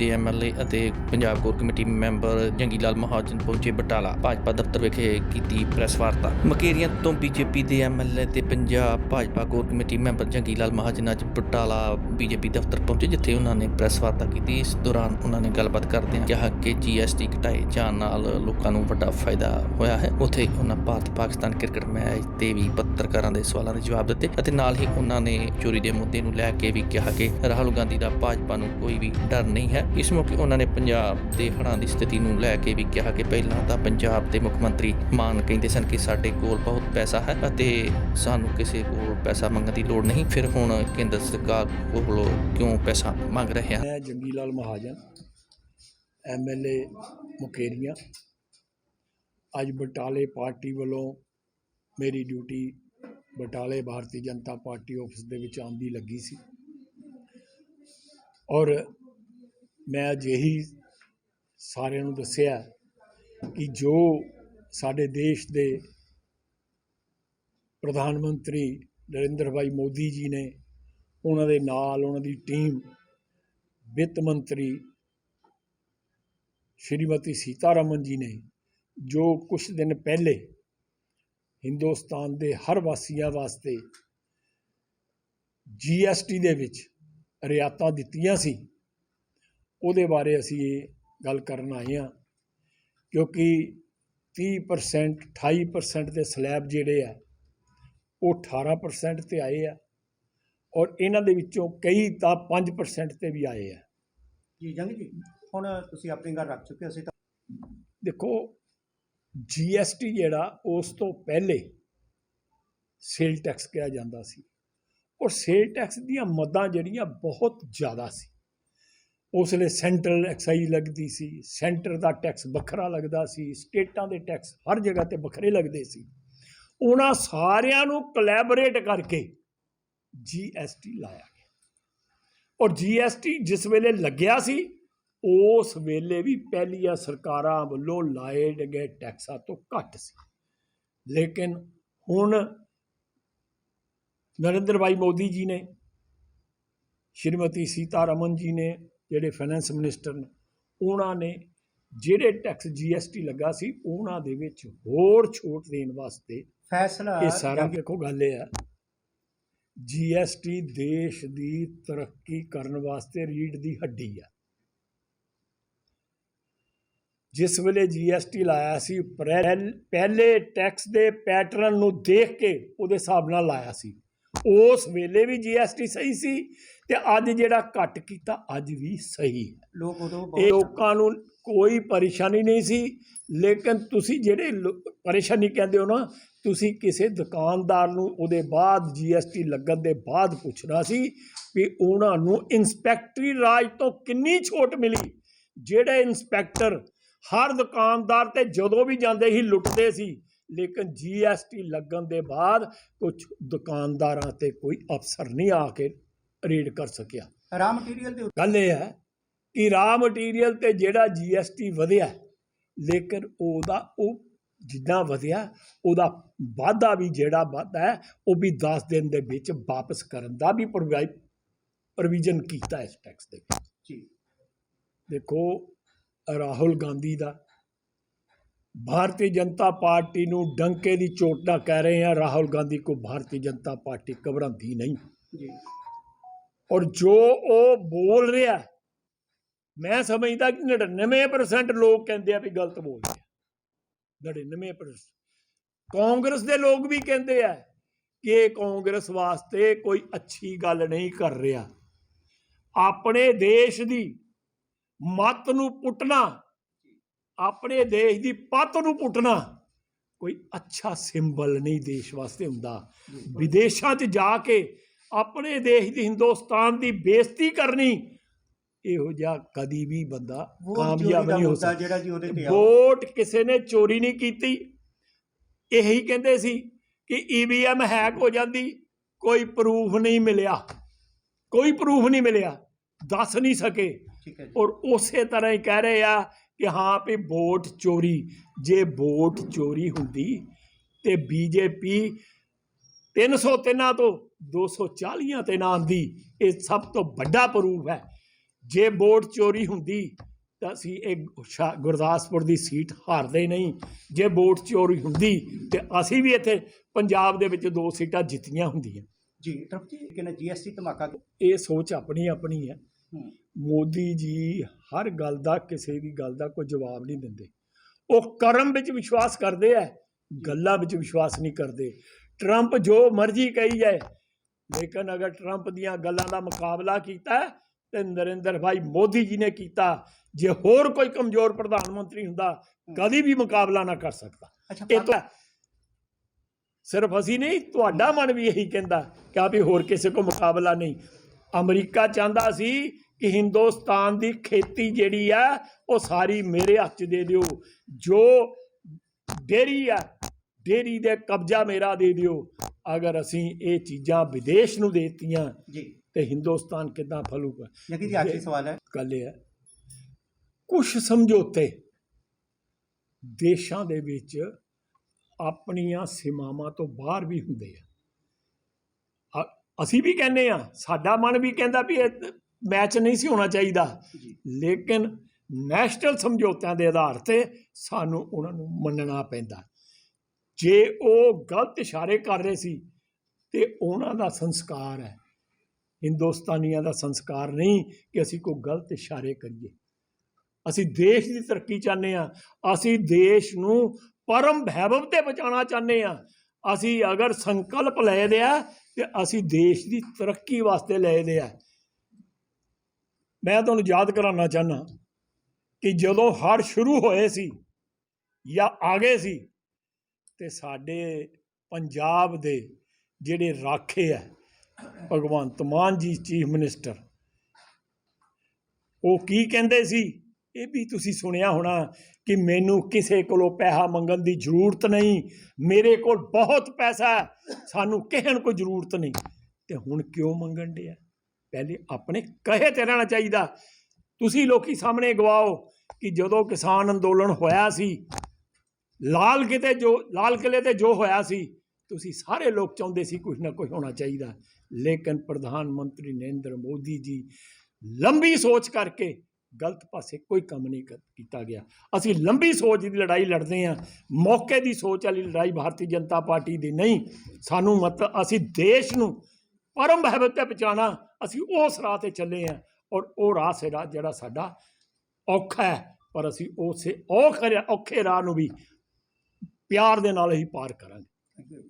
ਦੇ ਐਮਐਲਏ ਅਤੇ Punjab core committee member Jangi Lal Mahajan ਪਹੁੰਚੇ ਬਟਾਲਾ। ਭਾਜਪਾ ਦਫ਼ਤਰ ਵਿਖੇ ਕੀਤੀ ਪ੍ਰੈਸ ਵਾਰਤਾ। ਮਕੇਰੀਆਂ ਤੋਂ ਬੀਜੇਪੀ ਦੇ ਐਮਐਲਏ ਤੇ Punjab Bhajpa core committee member Jangi Lal Mahajan ਅੱਜ ਬਟਾਲਾ ਬੀਜੇਪੀ ਦਫ਼ਤਰ ਪਹੁੰਚੇ, ਜਿੱਥੇ ਉਹਨਾਂ ਨੇ ਪ੍ਰੈਸ ਵਾਰਤਾ ਕੀਤੀ। ਇਸ ਦੌਰਾਨ ਉਹਨਾਂ ਨੇ ਗੱਲਬਾਤ ਕਰਦਿਆਂ ਕਿਹਾ ਕਿ ਜੀਐਸਟੀ ਘਟਾਏ ਜਾਣ ਨਾਲ ਲੋਕਾਂ ਨੂੰ ਵੱਡਾ ਫਾਇਦਾ ਹੋਇਆ ਹੈ। ਉੱਥੇ ਉਹਨਾਂ ਭਾਰਤ ਪਾਕਿਸਤਾਨ ਕ੍ਰਿਕਟ ਮੈਚ ਤੇ ਵੀ ਪੱਤਰਕਾਰਾਂ ਦੇ ਸਵਾਲਾਂ ਦੇ ਜਵਾਬ ਦਿੱਤੇ ਅਤੇ ਨਾਲ ਹੀ ਉਹਨਾਂ ਨੇ ਚੋਰੀ ਦੇ ਮੁੱਦੇ ਨੂੰ ਲੈ ਕੇ ਵੀ ਕਿਹਾ ਕਿ ਰਾਹੁਲ ਗਾਂਧੀ ਦਾ ਭਾਜਪਾ ਨੂੰ ਕੋਈ ਵੀ ਡਰ ਨਹੀਂ ਹੈ। ਇਸ ਮੌਕੇ ਉਹਨਾਂ ਨੇ ਪੰਜਾਬ ਦੇ ਹੜ੍ਹਾਂ ਦੀ ਸਥਿਤੀ ਨੂੰ ਲੈ ਕੇ ਵੀ ਕਿਹਾ ਕਿ ਪਹਿਲਾਂ ਤਾਂ ਪੰਜਾਬ ਦੇ ਮੁੱਖ ਮੰਤਰੀ ਮਾਨ ਕਹਿੰਦੇ ਸਨ ਕਿ ਸਾਡੇ ਕੋਲ ਬਹੁਤ ਪੈਸਾ ਹੈ ਅਤੇ ਸਾਨੂੰ ਕਿਸੇ ਕੋਲ ਪੈਸਾ ਮੰਗਣ ਦੀ ਲੋੜ ਨਹੀਂ। ਫਿਰ ਹੁਣ ਕੇਂਦਰ ਸਰਕਾਰ ਕੋਲੋਂ ਕਿਉਂ ਪੈਸਾ ਮੰਗ ਰਹੇ ਹਨ? ਮੈਂ ਜੰਗੀ ਲਾਲ ਮਹਾਜਨ ਐਮਐਲਏ ਮੁਕੇਰੀਆਂ। ਅੱਜ ਬਟਾਲੇ ਪਾਰਟੀ ਵੱਲੋਂ ਮੇਰੀ ਡਿਊਟੀ ਬਟਾਲੇ ਭਾਰਤੀ ਜਨਤਾ ਪਾਰਟੀ ਆਫਿਸ ਦੇ ਵਿੱਚ ਆਉਂਦੀ ਲੱਗੀ ਸੀ। ਔਰ ਮੈਂ ਅੱਜ ਇਹੀ ਸਾਰਿਆਂ ਨੂੰ ਦੱਸਿਆ ਕਿ ਜੋ ਸਾਡੇ ਦੇਸ਼ ਦੇ ਪ੍ਰਧਾਨ ਮੰਤਰੀ ਨਰਿੰਦਰ ਭਾਈ ਮੋਦੀ ਜੀ ਨੇ ਉਹਨਾਂ ਦੇ ਨਾਲ ਉਹਨਾਂ ਦੀ ਟੀਮ ਵਿੱਤ ਮੰਤਰੀ ਸ਼੍ਰੀਮਤੀ ਸੀਤਾਰਮਨ ਜੀ ਨੇ ਜੋ ਕੁਝ ਦਿਨ ਪਹਿਲੇ ਹਿੰਦੁਸਤਾਨ ਦੇ ਹਰ ਵਾਸੀਆਂ ਵਾਸਤੇ ਜੀਐਸਟੀ ਦੇ ਵਿੱਚ ਰਿਆਤਾਂ ਦਿੱਤੀਆਂ ਸੀ ਉਹਦੇ ਬਾਰੇ ਅਸੀਂ ਇਹ ਗੱਲ ਕਰਨ ਆਏ ਹਾਂ ਕਿਉਂਕਿ 30% 28% ਦੇ ਸਲੈਬ ਜਿਹੜੇ ਆ ਉਹ 18% ਤੇ ਆਏ ਆ ਔਰ ਇਹਨਾਂ ਦੇ ਵਿੱਚੋਂ ਕਈ ਤਾਂ 5% ਤੇ ਵੀ ਆਏ ਆ। ਜੀ ਜੰਗ ਜੀ ਹੁਣ ਤੁਸੀਂ ਆਪਣੀ ਗੱਲ ਰੱਖ ਚੁੱਕੇ ਅਸੀਂ ਤਾਂ ਦੇਖੋ ਜੀਐਸਟੀ ਜਿਹੜਾ ਉਸ ਤੋਂ ਪਹਿਲੇ ਸੇਲ ਟੈਕਸ ਕਿਹਾ ਜਾਂਦਾ ਸੀ ਔਰ ਸੇਲ ਟੈਕਸ ਦੀਆਂ ਮੱਦਾਂ ਜਿਹੜੀਆਂ ਬਹੁਤ ਜ਼ਿਆਦਾ ਸੀ। ਉਸ ਵੇਲੇ ਸੈਂਟਰਲ ਐਕਸਾਈਜ਼ ਲੱਗਦੀ ਸੀ, ਸੈਂਟਰ ਦਾ ਟੈਕਸ ਵੱਖਰਾ ਲੱਗਦਾ ਸੀ, ਸਟੇਟਾਂ ਦੇ ਟੈਕਸ ਹਰ ਜਗ੍ਹਾ ਤੇ ਵੱਖਰੇ ਲੱਗਦੇ ਸੀ। ਉਹਨਾਂ ਸਾਰਿਆਂ ਨੂੰ ਕੋਲੈਬੋਰੇਟ ਕਰਕੇ ਜੀਐਸਟੀ ਲਾਇਆ ਗਿਆ। ਔਰ ਜੀਐਸਟੀ ਜਿਸ ਵੇਲੇ ਲੱਗਿਆ ਸੀ, ਉਸ ਵੇਲੇ ਵੀ ਪਹਿਲੀਆਂ ਸਰਕਾਰਾਂ ਵੱਲੋਂ ਲਾਏ ਗਏ ਟੈਕਸਾਂ ਤੋਂ ਘੱਟ ਸੀ। ਲੇਕਿਨ ਹੁਣ ਨਰਿੰਦਰ ਭਾਈ ਮੋਦੀ ਜੀ ਨੇ, ਸ਼੍ਰੀਮਤੀ ਸੀਤਾਰਮਨ ਜੀ ਨੇ ਜਿਹੜੇ ਫਾਈਨੈਂਸ ਮਿਨਿਸਟਰ ਨੇ ਉਹਨਾਂ ਨੇ ਜਿਹੜੇ ਟੈਕਸ ਜੀਐਸਟੀ ਲੱਗਾ ਸੀ ਉਹਨਾਂ ਦੇ ਵਿੱਚ ਹੋਰ ਛੋਟ ਦੇਣ ਵਾਸਤੇ ਫੈਸਲਾ ਇਹ ਸਾਰਾ ਦੇਖੋ ਗੱਲ ਇਹ ਹੈ ਜੀਐਸਟੀ ਦੇਸ਼ ਦੀ ਤਰੱਕੀ ਕਰਨ ਵਾਸਤੇ ਰੀੜ ਦੀ ਹੱਡੀ ਆ। ਜਿਸ ਵੇਲੇ ਜੀਐਸਟੀ ਲਾਇਆ ਸੀ ਪਹਿਲੇ ਟੈਕਸ ਦੇ ਪੈਟਰਨ ਨੂੰ ਦੇਖ ਕੇ ਉਹਦੇ ਹਿਸਾਬ ਨਾਲ ਲਾਇਆ ਸੀ। ਉਸ ਵੇਲੇ ਵੀ ਜੀਐਸਟੀ ਸਹੀ ਸੀ ਤੇ ਅੱਜ ਜਿਹੜਾ ਘੱਟ ਕੀਤਾ ਅੱਜ ਵੀ ਸਹੀ ਹੈ। ਲੋਕ ਉਦੋਂ ਲੋਕਾਂ ਨੂੰ ਕੋਈ ਪਰੇਸ਼ਾਨੀ ਨਹੀਂ ਸੀ ਲੇਕਿਨ ਤੁਸੀਂ ਜਿਹੜੇ ਪਰੇਸ਼ਾਨੀ ਕਹਿੰਦੇ ਹੋ ਨਾ ਤੁਸੀਂ ਕਿਸੇ ਦੁਕਾਨਦਾਰ ਨੂੰ ਉਹਦੇ ਬਾਅਦ ਜੀਐਸਟੀ ਲੱਗਣ ਦੇ ਬਾਅਦ ਪੁੱਛਣਾ ਸੀ ਵੀ ਉਹਨਾਂ ਨੂੰ ਇਨਸਪੈਕਟਰੀ ਰਾਜ ਤੋਂ ਕਿੰਨੀ ਛੋਟ ਮਿਲੀ? ਜਿਹੜੇ ਇਨਸਪੈਕਟਰ ਹਰ ਦੁਕਾਨਦਾਰ ਤੇ ਜਦੋਂ ਵੀ ਜਾਂਦੇ ਸੀ ਲੁੱਟਦੇ ਸੀ ਲੇਕਿਨ ਜੀਐਸਟੀ ਲੱਗਣ ਦੇ ਬਾਅਦ ਕੁਝ ਦੁਕਾਨਦਾਰਾਂ ਤੇ ਕੋਈ ਅਫਸਰ ਨਹੀਂ ਆ ਕੇ ਰੇਡ ਕਰ ਸਕਿਆ। ਰਾ ਮਟੀਰੀਅਲ ਦੇ ਗੱਲ ਇਹ ਹੈ ਕਿ ਰਾ ਮਟੀਰੀਅਲ ਤੇ ਜਿਹੜਾ ਜੀਐਸਟੀ ਵਧਿਆ ਲੇਕਿਨ ਉਹਦਾ ਉਹ ਜਿੱਦਾਂ ਵਧਿਆ ਉਹਦਾ ਵਾਧਾ ਵੀ ਜਿਹੜਾ ਵਾਧਾ ਹੈ ਉਹ ਵੀ 10 ਦਿਨ ਦੇ ਵਿੱਚ ਵਾਪਸ ਕਰਨ ਦਾ ਵੀ ਪ੍ਰੋਵੀਜ਼ਨ ਕੀਤਾ ਇਸ ਟੈਕਸ ਦੇ ਵਿੱਚ। ਜੀ। ਦੇਖੋ ਰਾਹੁਲ ਗਾਂਧੀ ਦਾ ਭਾਰਤੀ ਜਨਤਾ ਪਾਰਟੀ ਨੂੰ ਡੰਕੇ ਦੀ ਚੋਟ ਨਾ ਕਹਿ ਰਹੇ ਆ ਰਾਹੁਲ ਗਾਂਧੀ ਕੋ ਭਾਰਤੀ ਜਨਤਾ ਪਾਰਟੀ ਘਬਰਾਉਂਦੀ ਨਹੀਂ। ਜੀ। ਔਰ ਜੋ ਉਹ ਬੋਲ ਰਿਹਾ ਮੈਂ ਸਮਝਦਾ ਕਿ 99% ਲੋਕ ਕਹਿੰਦੇ ਆ ਵੀ ਗਲਤ ਬੋਲ ਰਿਹਾ। 99% ਕਾਂਗਰਸ ਦੇ ਲੋਕ ਵੀ ਕਹਿੰਦੇ ਆ ਕਿ ਇਹ ਕਾਂਗਰਸ ਵਾਸਤੇ ਕੋਈ ਅੱਛੀ ਗੱਲ ਨਹੀਂ ਕਰ ਰਿਹਾ। ਆਪਣੇ ਦੇਸ਼ ਦੀ ਮੱਤ ਨੂੰ ਪੁੱਟਣਾ ਆਪਣੇ ਦੇਸ਼ ਦੀ ਪੱਤ ਨੂੰ ਪੁੱਟਣਾ ਕੋਈ ਅੱਛਾ ਸਿੰਬਲ ਨਹੀਂ ਦੇਸ਼ ਵਾਸਤੇ ਹੁੰਦਾ। ਵਿਦੇਸ਼ਾਂ 'ਚ ਜਾ ਕੇ ਆਪਣੇ ਦੇਸ਼ ਦੀ ਹਿੰਦੁਸਤਾਨ ਦੀ ਬੇਇੱਜ਼ਤੀ ਕਰਨੀ ਇਹੋ ਜਿਹਾ ਕਦੀ ਵੀ ਬੰਦਾ ਕਾਮਯਾਬ ਨਹੀਂ ਹੋ ਸਕਦਾ। ਜਿਹੜਾ ਜੀ ਉਹਦੇ ਤੇ ਵੋਟ ਕਿਸੇ ਨੇ ਚੋਰੀ ਨਹੀਂ ਕੀਤੀ। ਇਹੀ ਕਹਿੰਦੇ ਸੀ ਕਿ ਈਵੀਐਮ ਹੈਕ ਹੋ ਜਾਂਦੀ ਕੋਈ ਪ੍ਰੂਫ ਨਹੀਂ ਮਿਲਿਆ। ਕੋਈ ਪ੍ਰੂਫ ਨਹੀਂ ਮਿਲਿਆ। ਦੱਸ ਨਹੀਂ ਸਕੇ। ਠੀਕ ਹੈ ਜੀ। ਔਰ ਉਸੇ ਤਰ੍ਹਾਂ ਹੀ ਕਹਿ ਰਹੇ ਆ ਕਿ ਹਾਂ ਵੀ ਵੋਟ ਚੋਰੀ ਜੇ ਵੋਟ ਚੋਰੀ ਹੁੰਦੀ ਤੇ ਬੀਜੇਪੀ 303 ਤੋਂ 240 ਤੇ ਨਾ ਆਂਦੀ ਇਹ ਸਭ ਤੋਂ ਵੱਡਾ ਪ੍ਰੂਫ ਹੈ। ਜੇ ਵੋਟ ਚੋਰੀ ਹੁੰਦੀ ਤਾਂ ਅਸੀਂ ਇਹ ਗੁਰਦਾਸਪੁਰ ਦੀ ਸੀਟ ਹਾਰਦੇ ਨਹੀਂ। ਜੇ ਵੋਟ ਚੋਰੀ ਹੁੰਦੀ ਤੇ ਅਸੀਂ ਵੀ ਇੱਥੇ ਪੰਜਾਬ ਦੇ ਵਿੱਚ ਦੋ ਸੀਟਾਂ ਜਿੱਤੀਆਂ ਹੁੰਦੀਆਂ। ਜੀ ਤਰਫ ਜੀ ਕਿਨੇ ਜੀਐਸਟੀ ਧਮਾਕਾ ਇਹ ਸੋਚ ਆਪਣੀ ਆਪਣੀ ਹੂੰ। ਮੋਦੀ ਜੀ ਹਰ ਗੱਲ ਦਾ ਕਿਸੇ ਵੀ ਗੱਲ ਦਾ ਕੋਈ ਜਵਾਬ ਨਹੀਂ ਦਿੰਦੇ। ਉਹ ਕਰਮ ਵਿੱਚ ਵਿਸ਼ਵਾਸ ਕਰਦੇ ਆ ਗੱਲਾਂ ਵਿੱਚ ਵਿਸ਼ਵਾਸ ਨਹੀਂ ਕਰਦੇ। ਟਰੰਪ ਜੋ ਮਰਜ਼ੀ ਕਹੀ ਜਾਏ ਲੇਕਿਨ ਅਗਰ ਟਰੰਪ ਦੀਆਂ ਗੱਲਾਂ ਦਾ ਮੁਕਾਬਲਾ ਕੀਤਾ ਤੇ ਨਰਿੰਦਰ ਭਾਈ ਮੋਦੀ ਜੀ ਨੇ ਕੀਤਾ ਜੇ ਹੋਰ ਕੋਈ ਕਮਜ਼ੋਰ ਪ੍ਰਧਾਨ ਮੰਤਰੀ ਹੁੰਦਾ ਕਦੀ ਵੀ ਮੁਕਾਬਲਾ ਨਾ ਕਰ ਸਕਦਾ। ਇਹ ਤਾਂ ਸਿਰਫ ਅਸੀਂ ਨਹੀਂ ਤੁਹਾਡਾ ਮਨ ਵੀ ਇਹੀ ਕਹਿੰਦਾ ਕਿ ਆ ਵੀ ਹੋਰ ਕਿਸੇ ਕੋ ਮੁਕਾਬਲਾ ਨਹੀਂ। ਅਮਰੀਕਾ ਚਾਹੁੰਦਾ ਸੀ ਕਿ ਹਿੰਦੁਸਤਾਨ ਦੀ ਖੇਤੀ ਜਿਹੜੀ ਆ ਉਹ ਸਾਰੀ ਮੇਰੇ ਹੱਥ 'ਚ ਦੇ ਦਿਓ। ਜੋ ਡੇਰੀ ਆ ਡੇਰੀ ਦੇ ਕਬਜ਼ਾ ਮੇਰਾ ਦੇ ਦਿਓ। ਅਗਰ ਅਸੀਂ ਇਹ ਚੀਜ਼ਾਂ ਵਿਦੇਸ਼ ਨੂੰ ਦੇਤੀਆਂ ਜੀ। ਤੇ ਹਿੰਦੁਸਤਾਨ ਕਿੱਦਾਂ ਫਲੂਗਾ? ਜਗੀ ਜੀ ਆਖਰੀ ਸਵਾਲ ਹੈ। ਗੱਲ ਇਹ ਹੈ। ਕੁਝ ਸਮਝੌਤੇ ਦੇਸ਼ਾਂ ਦੇ ਵਿੱਚ ਆਪਣੀਆਂ ਸੀਮਾਵਾਂ ਤੋਂ ਬਾਹਰ ਵੀ ਹੁੰਦੇ ਆ। ਅਸੀਂ ਵੀ ਕਹਿੰਦੇ ਆ ਸਾਡਾ ਮਨ ਵੀ ਕਹਿੰਦਾ ਵੀ ਇਹ ਮੈਚ ਨਹੀਂ ਸੀ ਹੋਣਾ ਚਾਹੀਦਾ। ਲੇਕਿਨ ਨੈਸ਼ਨਲ ਸਮਝੌਤਿਆਂ ਦੇ ਆਧਾਰ ਤੇ ਸਾਨੂੰ ਉਹਨਾਂ ਨੂੰ ਮੰਨਣਾ ਪੈਂਦਾ। ਜੇ ਉਹ ਗਲਤ ਇਸ਼ਾਰੇ ਕਰ ਰਹੇ ਸੀ ਤੇ ਉਹਨਾਂ ਦਾ ਸੰਸਕਾਰ ਹੈ। ਹਿੰਦੁਸਤਾਨੀਆਂ ਦਾ ਸੰਸਕਾਰ ਨਹੀਂ ਕਿ ਅਸੀਂ ਕੋਈ ਗਲਤ ਇਸ਼ਾਰੇ ਕਰੀਏ। ਅਸੀਂ ਦੇਸ਼ ਦੀ ਤਰੱਕੀ ਚਾਹੁੰਦੇ ਆ ਅਸੀਂ ਦੇਸ਼ ਨੂੰ ਪਰਮ ਵੈਭਵ ਤੇ ਪਹੁੰਚਾਉਣਾ ਚਾਹੁੰਦੇ ਆ ਅਸੀਂ ਅਗਰ ਸੰਕਲਪ ਲਏ ਦੇ ਆ ਤੇ ਅਸੀਂ ਦੇਸ਼ ਦੀ ਤਰੱਕੀ ਵਾਸਤੇ ਲਏ ਦੇ ਆ। ਮੈਂ ਤੁਹਾਨੂੰ ਯਾਦ ਕਰਾਉਣਾ ਚਾਹਨਾ ਕਿ ਜਦੋਂ ਹੜ੍ਹ ਸ਼ੁਰੂ ਹੋਏ ਸੀ ਜਾਂ ਆ ਗਏ ਸੀ ਤੇ ਸਾਡੇ ਪੰਜਾਬ ਦੇ ਜਿਹੜੇ ਰਾਖੇ ਆ, ਭਗਵੰਤ ਮਾਨ ਜੀ ਚੀਫ ਮਿਨਿਸਟਰ, ਉਹ ਕੀ ਕਹਿੰਦੇ ਸੀ? ਇਹ ਵੀ ਤੁਸੀਂ ਸੁਣਿਆ ਹੋਣਾ ਕਿ ਮੈਨੂੰ ਕਿਸੇ ਕੋਲੋਂ ਪੈਸਾ ਮੰਗਣ ਦੀ ਜ਼ਰੂਰਤ ਨਹੀਂ। ਮੇਰੇ ਕੋਲ ਬਹੁਤ ਪੈਸਾ ਸਾਨੂੰ ਕਿਸੇ ਨੂੰ ਕੋਈ ਜ਼ਰੂਰਤ ਨਹੀਂ। ਤੇ ਹੁਣ ਕਿਉਂ ਮੰਗਣ ਡਿਆ? ਪਹਿਲੇ ਆਪਣੇ ਕਹੇ ਤੇ ਰਹਿਣਾ ਚਾਹੀਦਾ। ਤੁਸੀਂ ਲੋਕੀ ਸਾਹਮਣੇ ਗਵਾਓ ਕਿ ਜਦੋਂ ਕਿਸਾਨ ਅੰਦੋਲਨ ਹੋਇਆ ਸੀ, ਲਾਲ ਕਿਤੇ ਜੋ, ਲਾਲ ਕਿਲੇ ਤੇ ਜੋ ਹੋਇਆ ਸੀ, ਤੁਸੀਂ ਸਾਰੇ ਲੋਕ ਚਾਹੁੰਦੇ ਸੀ ਕੁਝ ਨਾ ਕੁਝ ਹੋਣਾ ਚਾਹੀਦਾ। ਲੇਕਿਨ ਪ੍ਰਧਾਨ ਮੰਤਰੀ ਨਰਿੰਦਰ ਮੋਦੀ ਜੀ ਲੰਬੀ ਸੋਚ ਕਰਕੇ ਗਲਤ ਪਾਸੇ ਕੋਈ ਕੰਮ ਨਹੀਂ ਕੀਤਾ ਗਿਆ। ਅਸੀਂ ਲੰਬੀ ਸੋਚ ਦੀ ਲੜਾਈ ਲੜਦੇ ਹਾਂ। ਮੌਕੇ ਦੀ ਸੋਚ ਵਾਲੀ ਲੜਾਈ ਭਾਰਤੀ ਜਨਤਾ ਪਾਰਟੀ ਦੀ ਨਹੀਂ। ਸਾਨੂੰ ਮਤਲਬ ਅਸੀਂ ਦੇਸ਼ ਨੂੰ ਪਰਮ ਵੈਭਵ ਤੇ ਪਹੁੰਚਾਉਣਾ, ਅਸੀਂ ਉਸ ਰਾਹ ਤੇ ਚੱਲੇ ਹਾਂ ਔਰ ਉਹ ਰਾਹ ਸਿਰਾ ਜਿਹੜਾ ਸਾਡਾ ਔਖਾ ਹੈ। ਪਰ ਅਸੀਂ ਉਸੇ ਔਖੇ ਔਖੇ ਰਾਹ ਨੂੰ ਵੀ ਪਿਆਰ ਦੇ ਨਾਲ ਹੀ ਪਾਰ ਕਰਾਂਗੇ।